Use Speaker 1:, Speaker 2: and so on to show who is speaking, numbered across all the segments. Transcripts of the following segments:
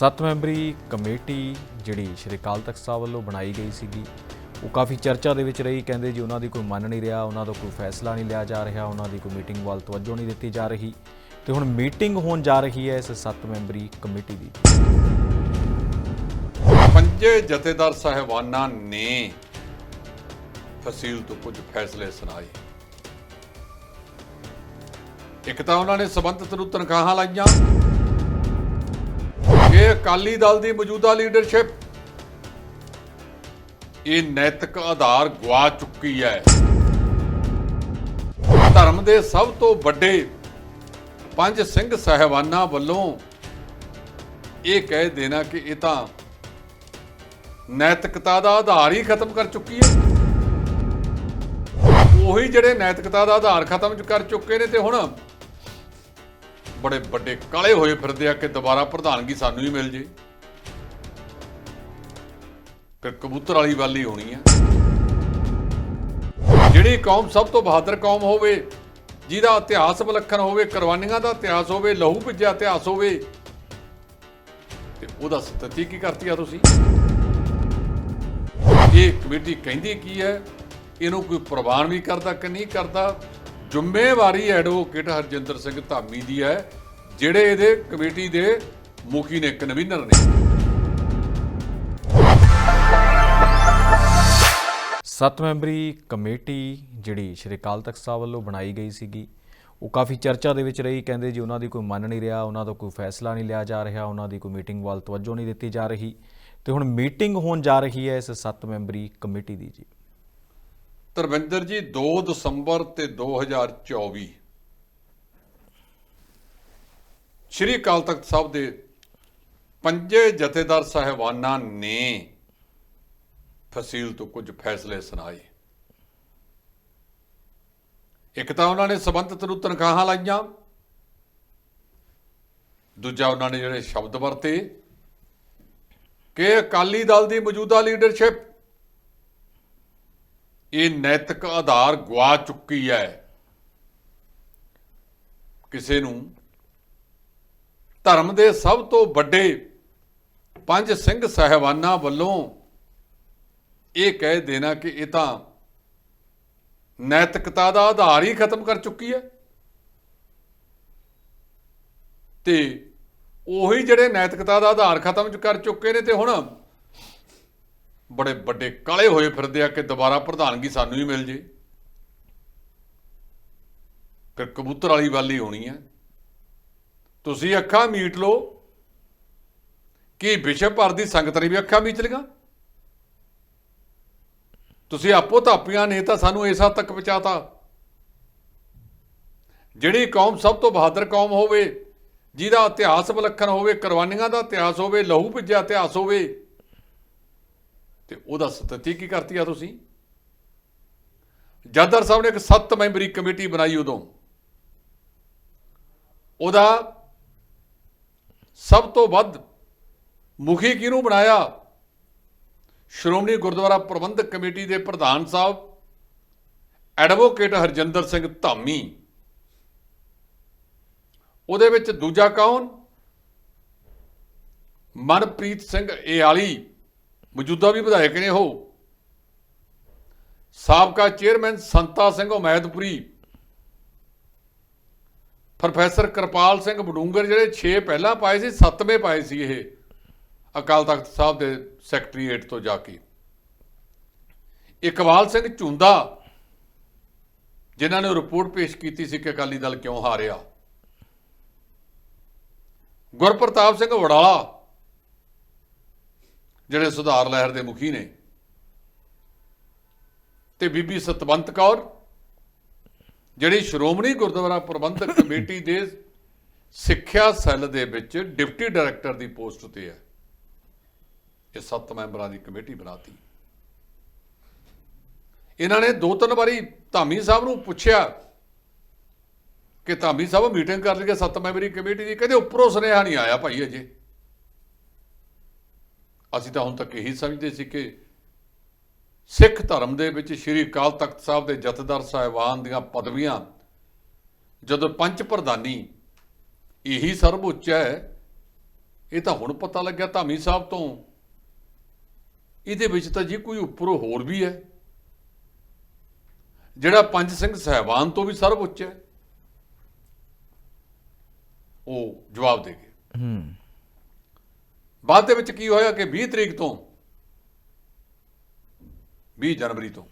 Speaker 1: ਸੱਤ memory committee ਜਿਹੜੀ ਸ਼੍ਰੀ ਅਕਾਲ ਤਖਤ ਸਾਹਿਬ ਵੱਲੋਂ ਬਣਾਈ ਗਈ ਸੀਗੀ, ਉਹ ਕਾਫੀ ਚਰਚਾ ਦੇ ਵਿੱਚ ਰਹੀ, ਕਹਿੰਦੇ ਜੀ ਉਹਨਾਂ ਦੀ ਕੋਈ ਮੰਨ ਨਹੀਂ ਰਿਹਾ, ਉਹਨਾਂ ਦਾ ਕੋਈ ਫੈਸਲਾ ਨਹੀਂ ਲਿਆ ਜਾ ਰਿਹਾ, ਉਹਨਾਂ ਦੀ ਕੋਈ ਮੀਟਿੰਗ ਵੱਲ ਤਵੱਜੋ ਨਹੀਂ ਦਿੱਤੀ ਜਾ ਰਹੀ ਤੇ ਹੁਣ ਮੀਟਿੰਗ ਹੋਣ ਜਾ ਰਹੀ ਹੈ ਇਸ ਸੱਤ ਮੈਂਬਰੀ ਕਮੇਟੀ ਦੀ।
Speaker 2: ਪੰਜੇ ਜਥੇਦਾਰ ਸਾਹਿਬਾਨਾਂ ਨੇ ਫਸੀਲ ਤੋਂ ਕੁਝ ਫੈਸਲੇ ਸੁਣਾਏ। ਇੱਕ ਤਾਂ ਉਹਨਾਂ ਨੇ ਸਬੰਧਤ ਨੂੰ ਤਨਖਾਹਾਂ ਲਾਈਆਂ। ਕਿ ਅਕਾਲੀ ਦਲ ਦੀ ਮੌਜੂਦਾ ਲੀਡਰਸ਼ਿਪ ਇਹ ਨੈਤਿਕ ਆਧਾਰ ਗਵਾ ਚੁੱਕੀ ਹੈ। ਧਰਮ ਦੇ ਸਭ ਤੋਂ ਵੱਡੇ ਪੰਜ ਸਿੰਘ ਸਾਹਿਬਾਨਾਂ ਵੱਲੋਂ ਇਹ ਕਹਿ ਦੇਣਾ ਕਿ ਇਹ ਤਾਂ ਨੈਤਿਕਤਾ ਦਾ ਆਧਾਰ ਹੀ ਖਤਮ ਕਰ ਚੁੱਕੀ ਹੈ। ਉਹੀ ਜਿਹੜੇ ਨੈਤਿਕਤਾ ਦਾ ਆਧਾਰ ਖਤਮ ਕਰ ਚੁੱਕੇ ਨੇ ਤੇ ਹੁਣ ਬੜੇ ਵੱਡੇ ਕਾਲੇ ਹੋਏ ਫਿਰਦੇ ਆ ਕਿ ਦੁਬਾਰਾ ਪ੍ਰਧਾਨਗੀ ਸਾਨੂੰ ਹੀ ਮਿਲ ਜੇ। ਫਿਰ ਕਬੂਤਰ ਵਾਲੀ ਗੱਲ ਹੀ ਹੋਣੀ ਆ। ਜਿਹੜੀ ਕੌਮ ਸਭ ਤੋਂ ਬਹਾਦਰ ਕੌਮ ਹੋਵੇ, ਜਿਹਦਾ ਇਤਿਹਾਸ ਵਿਲੱਖਣ ਹੋਵੇ, ਕੁਰਬਾਨੀਆਂ ਦਾ ਇਤਿਹਾਸ ਹੋਵੇ, ਲਹੂ ਭਿੱਜਿਆ ਇਤਿਹਾਸ ਹੋਵੇ, ਤੇ ਉਹਦਾ ਸਥਿਤੀ ਕੀ ਕਰਤੀ ਆ ਤੁਸੀਂ? ਇਹ ਕਮੇਟੀ ਕਹਿੰਦੀ ਕੀ ਹੈ, ਇਹਨੂੰ ਕੋਈ ਪ੍ਰਵਾਨ ਵੀ ਕਰਦਾ ਕਿ ਨਹੀਂ ਕਰਦਾ? ਜ਼ਿੰਮੇਵਾਰੀ ਐਡਵੋਕੇਟ ਹਰਜਿੰਦਰ ਸਿੰਘ ਧਾਮੀ ਦੀ ਹੈ, ਜਿਹੜੇ ਇਹਦੇ ਕਮੇਟੀ ਦੇ ਮੁਖੀ ਨੇ ਕਨਵੀਨਰ ਨੇ।
Speaker 1: ਸੱਤ ਮੈਂਬਰੀ ਕਮੇਟੀ ਜਿਹੜੀ ਸ਼੍ਰੀ ਅਕਾਲ ਤਖਤ ਸਾਹਿਬ ਵੱਲੋਂ ਬਣਾਈ ਗਈ ਸੀਗੀ, ਉਹ ਕਾਫੀ ਚਰਚਾ ਦੇ ਵਿੱਚ ਰਹੀ, ਕਹਿੰਦੇ ਜੀ ਉਹਨਾਂ ਦੀ ਕੋਈ ਮੰਨ ਨਹੀਂ ਰਿਹਾ, ਉਹਨਾਂ ਦਾ ਕੋਈ ਫੈਸਲਾ ਨਹੀਂ ਲਿਆ ਜਾ ਰਿਹਾ, ਉਹਨਾਂ ਦੀ ਕੋਈ ਮੀਟਿੰਗ ਵੱਲ ਤਵੱਜੋ ਨਹੀਂ ਦਿੱਤੀ ਜਾ ਰਹੀ। ਤੇ ਹੁਣ ਮੀਟਿੰਗ ਹੋਣ ਜਾ ਰਹੀ ਹੈ ਇਸ ਸੱਤ ਮੈਂਬਰੀ ਕਮੇਟੀ ਦੀ ਜੀ।
Speaker 2: ਧਰਮਿੰਦਰ ਜੀ 2 ਦਸੰਬਰ ਤੇ 2024 ਸ਼੍ਰੀ ਅਕਾਲ ਤਖਤ ਸਾਹਿਬ ਦੇ ਪੰਜੇ ਜਥੇਦਾਰ ਸਾਹਿਬਾਨਾਂ ਨੇ ਫਸੀਲ ਤੋਂ ਕੁਝ ਫੈਸਲੇ ਸੁਣਾਏ। ਇੱਕ ਤਾਂ ਉਹਨਾਂ ਨੇ ਸਬੰਧਤ ਨੂੰ ਤਨਖਾਹਾਂ ਲਾਈਆਂ। ਦੂਜਾ ਉਹਨਾਂ ਨੇ ਜਿਹੜੇ ਸ਼ਬਦ ਵਰਤੇ। ਕਿ ਅਕਾਲੀ ਦਲ ਦੀ ਮੌਜੂਦਾ ਲੀਡਰਸ਼ਿਪ ਇਹ ਨੈਤਿਕ ਆਧਾਰ ਗਵਾ ਚੁੱਕੀ ਹੈ। ਕਿਸੇ ਨੂੰ ਧਰਮ ਦੇ ਸਭ ਤੋਂ ਵੱਡੇ ਪੰਜ ਸਿੰਘ ਸਾਹਿਬਾਨਾਂ ਵੱਲੋਂ ਇਹ ਕਹਿ ਦੇਣਾ ਕਿ ਇਹ ਤਾਂ ਨੈਤਿਕਤਾ ਦਾ ਆਧਾਰ ਹੀ ਖਤਮ ਕਰ ਚੁੱਕੀ ਹੈ। ਤੇ ਉਹੀ ਜਿਹੜੇ ਨੈਤਿਕਤਾ ਦਾ ਆਧਾਰ ਖਤਮ ਕਰ ਚੁੱਕੇ ਨੇ ਤੇ ਹੁਣ ਬੜੇ ਵੱਡੇ ਕਾਲੇ ਹੋਏ ਫਿਰਦੇ ਆ ਕਿ ਦੁਬਾਰਾ ਪ੍ਰਧਾਨਗੀ ਸਾਨੂੰ ਹੀ ਮਿਲ ਜੇ। ਫਿਰ ਕਬੂਤਰ ਵਾਲੀ ਗੱਲ ਹੀ ਹੋਣੀ ਹੈ ਤੁਸੀਂ ਅੱਖਾਂ ਮੀਟ ਲਓ। ਕੀ ਵਿਸ਼ਵ ਭਰ ਦੀ ਸੰਗਤ ਨੇ ਵੀ ਅੱਖਾਂ ਮੀਚ ਲਈਆਂ? ਤੁਸੀਂ ਆਪੋ ਧਾਪੀਆਂ ਨੇ ਤਾਂ ਸਾਨੂੰ ਇਸ ਹੱਦ ਤੱਕ ਪਹੁੰਚਾਤਾ। ਜਿਹੜੀ ਕੌਮ ਸਭ ਤੋਂ ਬਹਾਦਰ ਕੌਮ ਹੋਵੇ, ਜਿਹਦਾ ਇਤਿਹਾਸ ਵਿਲੱਖਣ ਹੋਵੇ, ਕੁਰਬਾਨੀਆਂ ਦਾ ਇਤਿਹਾਸ ਹੋਵੇ, ਲਹੂ ਭਿੱਜਿਆ ਇਤਿਹਾਸ ਹੋਵੇ ਤੇ ਉਹਦਾ ਸਥਿਤੀ ਕੀ ਕਰਤੀ ਆ ਤੁਸੀਂ? ਜਾਦਰ ਸਾਹਿਬ ਨੇ ਇੱਕ ਸੱਤ ਮੈਂਬਰੀ ਕਮੇਟੀ ਬਣਾਈ ਉਦੋਂ। ਉਹਦਾ ਸਭ ਤੋਂ ਵੱਧ ਮੁਖੀ ਕਿਹਨੂੰ ਬਣਾਇਆ? ਸ਼੍ਰੋਮਣੀ ਗੁਰਦੁਆਰਾ ਪ੍ਰਬੰਧਕ ਕਮੇਟੀ ਦੇ ਪ੍ਰਧਾਨ ਸਾਹਿਬ, ਐਡਵੋਕੇਟ ਹਰਜਿੰਦਰ ਸਿੰਘ ਧਾਮੀ। ਉਹਦੇ ਵਿੱਚ ਦੂਜਾ ਕੌਣ? ਮਨਪ੍ਰੀਤ ਸਿੰਘ ਏਆਲੀ। ਮੌਜੂਦਾ ਵੀ ਵਿਧਾਇਕ ਨੇ ਉਹ। ਸਾਬਕਾ ਚੇਅਰਮੈਨ ਸੰਤਾ ਸਿੰਘ ਉਮੈਦਪੁਰੀ। ਪ੍ਰੋਫੈਸਰ ਕਿਰਪਾਲ ਸਿੰਘ ਬਡੂੰਗਰ ਜਿਹੜੇ 6 ਪਹਿਲਾਂ ਪਾਏ ਸੀ 7ਵੇਂ ਪਾਏ ਸੀ ਇਹ ਅਕਾਲ ਤਖਤ ਸਾਹਿਬ ਦੇ ਸੈਕਟਰੀਏਟ ਤੋਂ ਜਾ ਕੇ। ਇਕਬਾਲ ਸਿੰਘ ਝੁੰਦਾ, ਜਿਨ੍ਹਾਂ ਨੇ ਰਿਪੋਰਟ ਪੇਸ਼ ਕੀਤੀ ਸੀ ਕਿ ਅਕਾਲੀ ਦਲ ਕਿਉਂ ਹਾਰਿਆ। ਗੁਰਪ੍ਰਤਾਪ ਸਿੰਘ ਵੜਾਲਾ ਜਿਹੜੇ ਸੁਧਾਰ ਲਹਿਰ ਦੇ ਮੁਖੀ ਨੇ। ਤੇ ਬੀਬੀ ਸਤਵੰਤ ਕੌਰ, ਜਿਹੜੀ ਸ਼੍ਰੋਮਣੀ ਗੁਰਦੁਆਰਾ ਪ੍ਰਬੰਧਕ ਕਮੇਟੀ ਦੇ ਸਿੱਖਿਆ ਸੈੱਲ ਦੇ ਵਿੱਚ ਡਿਪਟੀ ਡਾਇਰੈਕਟਰ ਦੀ ਪੋਸਟ ਤੇ ਹੈ। ਇਹ ਸੱਤ ਮੈਂਬਰਾਂ ਦੀ ਕਮੇਟੀ ਬਣਾਤੀ। ਇਹਨਾਂ ਨੇ ਦੋ ਤਿੰਨ ਵਾਰੀ ਧਾਮੀ ਸਾਹਿਬ ਨੂੰ ਪੁੱਛਿਆ ਕਿ ਧਾਮੀ ਸਾਹਿਬ ਮੀਟਿੰਗ ਕਰ ਲਈਏ ਸੱਤ ਮੈਂਬਰੀ ਕਮੇਟੀ ਦੀ। ਕਹਿੰਦੇ, ਉੱਪਰੋਂ ਸੁਨੇਹਾ ਨਹੀਂ ਆਇਆ ਭਾਈ ਅਜੇ। ਅਸੀਂ ਤਾਂ ਹੁਣ ਤੱਕ ਇਹੀ ਸਮਝਦੇ ਸੀ ਕਿ ਸਿੱਖ ਧਰਮ ਦੇ ਵਿੱਚ ਸ੍ਰੀ ਅਕਾਲ ਤਖਤ ਸਾਹਿਬ ਦੇ ਜਥੇਦਾਰ ਸਾਹਿਬਾਨ ਦੀਆਂ ਪਦਵੀਆਂ, ਜਦੋਂ ਪੰਚ ਪ੍ਰਧਾਨੀ ਇਹੀ ਸਰਵਉੱਚ ਹੈ, ਇਹ ਤਾਂ ਹੁਣ ਪਤਾ ਲੱਗਿਆ ਧਾਮੀ ਸਾਹਿਬ ਤੋਂ। ਇਹਦੇ ਵਿੱਚ ਤਾਂ ਜੀ ਕੋਈ ਉੱਪਰੋਂ ਹੋਰ ਵੀ ਹੈ। ਜਿਹੜਾ ਪੰਜ ਸਿੰਘ ਸਹਿਬਾਨ ਤੋਂ ਵੀ ਸਰਵਉੱਚ ਹੈ, ਉਹ ਜਵਾਬ ਦੇ ਗਏ।
Speaker 1: ਹੂੰ।
Speaker 2: ਬਾਅਦ ਦੇ ਵਿੱਚ ਕੀ ਹੋਇਆ ਕਿ 20 ਤਰੀਕ ਤੋਂ 20 ਜਨਵਰੀ ਤੋਂ,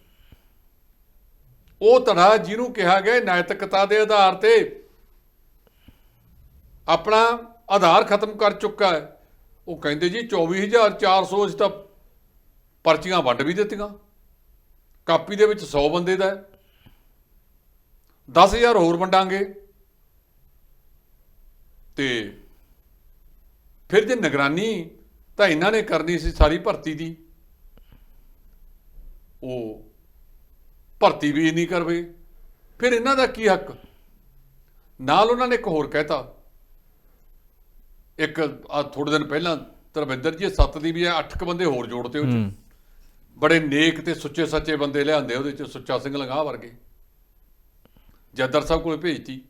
Speaker 2: ਉਹ ਧੜਾ ਜਿਹਨੂੰ ਕਿਹਾ ਗਿਆ ਨੈਤਿਕਤਾ ਦੇ ਆਧਾਰ ਤੇ ਆਪਣਾ ਆਧਾਰ ਖਤਮ ਕਰ ਚੁੱਕਾ ਹੈ। ਉਹ ਕਹਿੰਦੇ ਜੀ 24400 ਅਸੀਂ ਤਾਂ ਪਰਚੀਆਂ ਵੰਡ ਵੀ ਦਿੱਤੀਆਂ। ਕਾਪੀ ਦੇ ਵਿੱਚ 100 ਬੰਦੇ ਦਾ ਹੈ। 10000 ਹੋਰ ਵੰਡਾਂਗੇ। ਤੇ ਫਿਰ ਜੇ ਨਿਗਰਾਨੀ ਤਾਂ ਇਹਨਾਂ ਨੇ ਕਰਨੀ ਸੀ ਸਾਰੀ ਭਰਤੀ ਦੀ। ਉਹ ਭਰਤੀ ਵੀ ਨਹੀਂ ਕਰਵੇ ਫਿਰ ਇਹਨਾਂ ਦਾ ਕੀ ਹੱਕ? ਨਾਲ ਉਹਨਾਂ ਨੇ ਇੱਕ ਹੋਰ ਕਹਿਤਾ। ਇੱਕ ਆ ਥੋੜੇ ਦਿਨ ਪਹਿਲਾਂ ਤਰਵਿੰਦਰ ਜੀ ਸੱਤ ਦੀ ਵੀ ਹੈ ਅੱਠ ਕ ਬੰਦੇ ਹੋਰ ਜੋੜਤੇ ਉਹ 'ਚ ਬੜੇ ਨੇਕ ਤੇ ਸੁੱਚੇ ਸੱਚੇ ਬੰਦੇ ਲਿਆਂਦੇ ਉਹਦੇ ਚ ਸੁੱਚਾ ਸਿੰਘ ਲੰਗਾਹ ਵਰਗੇ। ਜੱਦਰ ਸਾਹਿਬ ਕੋਲ ਭੇਜਤੀ।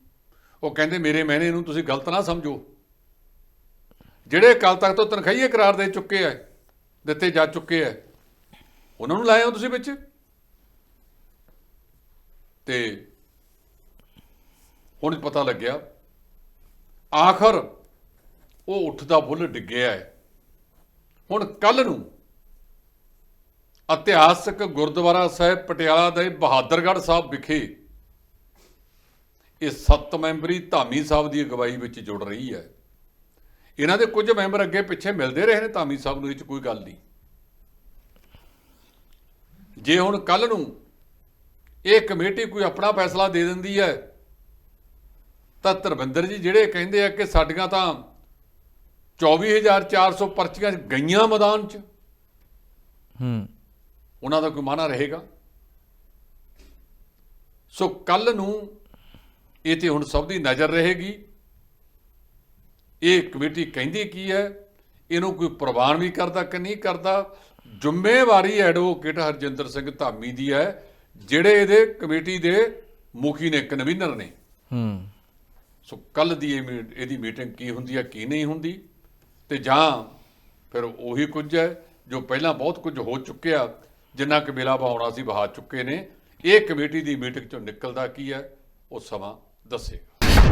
Speaker 2: ਉਹ ਕਹਿੰਦੇ ਮੇਰੇ ਮਹਿਨੇ ਨੂੰ ਤੁਸੀਂ ਗਲਤ ਨਾ ਸਮਝੋ। ਜਿਹੜੇ ਕੱਲ ਤੱਕ ਤੋਂ ਤਨਖਾਹੀਏ ਕਰਾਰ ਦੇ ਚੁੱਕੇ ਐ ਦਿੱਤੇ ਜਾ ਚੁੱਕੇ ਐ ਉਹਨਾਂ ਨੂੰ ਲਾਏ ਹੋ ਤੁਸੀਂ ਵਿੱਚ? ਤੇ ਹੁਣ ਪਤਾ ਲੱਗਿਆ, ਆਖਰ ਉਹ ਉੱਠਦਾ ਬੁੱਲ ਡਿੱਗਿਆ ਹੈ। ਹੁਣ ਕੱਲ ਨੂੰ ਇਤਿਹਾਸਕ ਗੁਰਦੁਆਰਾ ਸਾਹਿਬ ਪਟਿਆਲਾ ਦੇ ਬਹਾਦਰਗੜ੍ਹ ਸਾਹਿਬ ਵਿਖੇ ਇਹ ਸੱਤ ਮੈਂਬਰੀ ਧਾਮੀ ਸਾਹਿਬ ਦੀ ਅਗਵਾਈ ਵਿੱਚ ਜੁੜ ਰਹੀ ਹੈ। ਇਹਨਾਂ ਦੇ ਕੁਝ ਮੈਂਬਰ ਅੱਗੇ ਪਿੱਛੇ ਮਿਲਦੇ ਰਹੇ ਨੇ ਧਾਮੀ ਸਾਹਿਬ ਨੂੰ ਇਹ 'ਚ ਕੋਈ ਗੱਲ ਨਹੀਂ। ਜੇ ਹੁਣ ਕੱਲ ਨੂੰ ਇਹ ਕਮੇਟੀ ਕੋਈ ਆਪਣਾ ਫੈਸਲਾ ਦੇ ਦਿੰਦੀ ਹੈ ਤਾਂ ਧਰਮਿੰਦਰ ਜੀ ਜਿਹੜੇ ਕਹਿੰਦੇ ਆ ਕਿ ਸਾਡੀਆਂ ਤਾਂ 24400 ਪਰਚੀਆਂ ਗਈਆਂ ਮੈਦਾਨ 'ਚ
Speaker 1: ਹੂੰ।
Speaker 2: ਉਹਨਾਂ ਦਾ ਕੋਈ ਮਾਨਾ ਰਹੇਗਾ? ਸੋ ਕੱਲ ਨੂੰ ਇਹ ਤੇ ਹੁਣ ਸਭ ਦੀ ਨਜ਼ਰ ਰਹੇਗੀ। ਇਹ ਕਮੇਟੀ ਕਹਿੰਦੀ ਕੀ ਹੈ? ਇਹਨੂੰ ਕੋਈ ਪ੍ਰਵਾਨ ਵੀ ਕਰਦਾ ਕਿ ਨਹੀਂ ਕਰਦਾ? ਜ਼ਿੰਮੇਵਾਰੀ ਐਡਵੋਕੇਟ ਹਰਜਿੰਦਰ ਸਿੰਘ ਧਾਮੀ ਦੀ ਹੈ ਜਿਹੜੇ ਇਹਦੇ ਕਮੇਟੀ ਦੇ ਮੁਖੀ ਨੇ ਕਨਵੀਨਰ ਨੇ।
Speaker 1: ਹੂੰ।
Speaker 2: ਸੋ ਕੱਲ ਦੀ ਇਹ ਇਹਦੀ ਮੀਟਿੰਗ ਕੀ ਹੁੰਦੀ ਹੈ ਕੀ ਨਹੀਂ ਹੁੰਦੀ? ਤੇ ਜਾਂ ਫਿਰ ਉਹੀ ਕੁਝ ਹੈ ਜੋ ਪਹਿਲਾਂ ਬਹੁਤ ਕੁਝ ਹੋ ਚੁੱਕਿਆ ਜਿੰਨਾ ਕਿ ਵੇਲਾ ਬਹਾਉਣਾ ਸੀ ਬਹਾ ਚੁੱਕੇ ਨੇ। ਇਹ ਕਮੇਟੀ ਦੀ ਮੀਟਿੰਗ ਚੋਂ ਨਿਕਲਦਾ ਕੀ ਹੈ? ਉਹ ਸਮਾਂ ਦੱਸੇਗਾ।